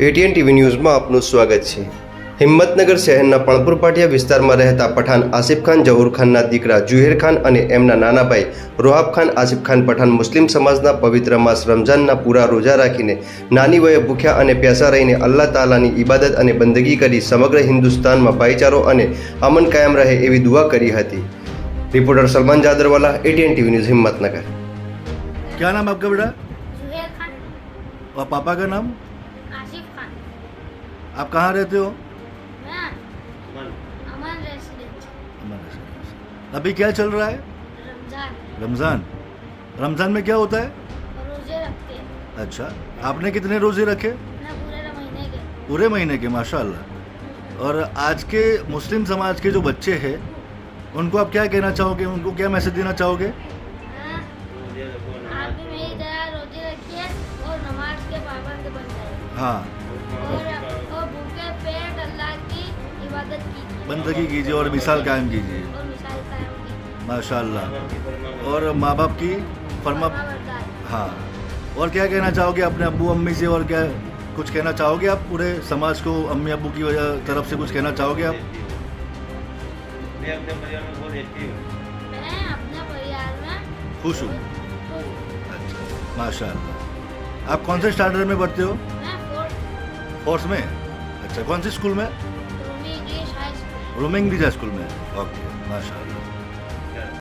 ATN TV ન્યૂઝમાં આપનું સ્વાગત છે હિંમતનગર શહેરના પણપુર પાટિયા વિસ્તારમાં રહેતા પઠાણ આસિફ ખાન જહુર ખાનના દીકરા જુહેર ખાન અને એમના નાના ભાઈ રોહાબ ખાન આસિફ ખાન પઠાણ મુસ્લિમ સમાજના પવિત્ર માસ રમઝાનના પૂરા રોજા રાખીને નાની વયે ભૂખ્યા અને પ્યાસા રહીને અલ્લાહ તાલાની ઇબાદત અને બંદગી કરી સમગ્ર હિન્દુસ્તાનમાં ભાઈચારો અને અમન કાયમ રહે એવી દુઆ કરી હતી reporter Salman Jadarwala ATN TV news Himmatnagar क्या नाम है आपका बेटा जुहेर खान और पापा का नाम आसिफ खान। आप कहाँ रहते हो? मैं अमन। रेसिडेंट अभी क्या चल रहा है? रमज़ान। रमज़ान। रमज़ान में क्या होता है? रोज़े रखते हैं। अच्छा। आपने कितने रोज़े रखे? पूरे महीने के। पूरे महीने के माशाल्लाह। और आज के मुस्लिम समाज के जो बच्चे हैं उनको आप क्या कहना चाहोगे? उनको क्या मैसेज देना चाहोगे? हाँ। और और भूखे पेट अल्लाह की इबादत कीजिए बंदगी कीजिए और मिसाल कायम कीजिए। माशाल्लाह। और माँ बाप की फरमा हाँ। और क्या कहना चाहोगे अपने अबू अम्मी से और क्या कुछ कहना चाहोगे आप पूरे समाज को अम्मी अबू की वजह तरफ़ से कुछ कहना चाहोगे आप? मैं अपने परिवार में बहुत एक्टिव हूँ। मैं अपने परिवार में खुश हूँ। अच्छा। माशाल्लाह। आप कौन से स्टैंडर्ड में पढ़ते हो? मैं फोर्थ फोर्थ में? अच्छा कौन सी स्कूल में? रूमी इंग्लिश हाई स्कूल रूमिंग दीजा स्कूल में। ओके माशाल्लाह।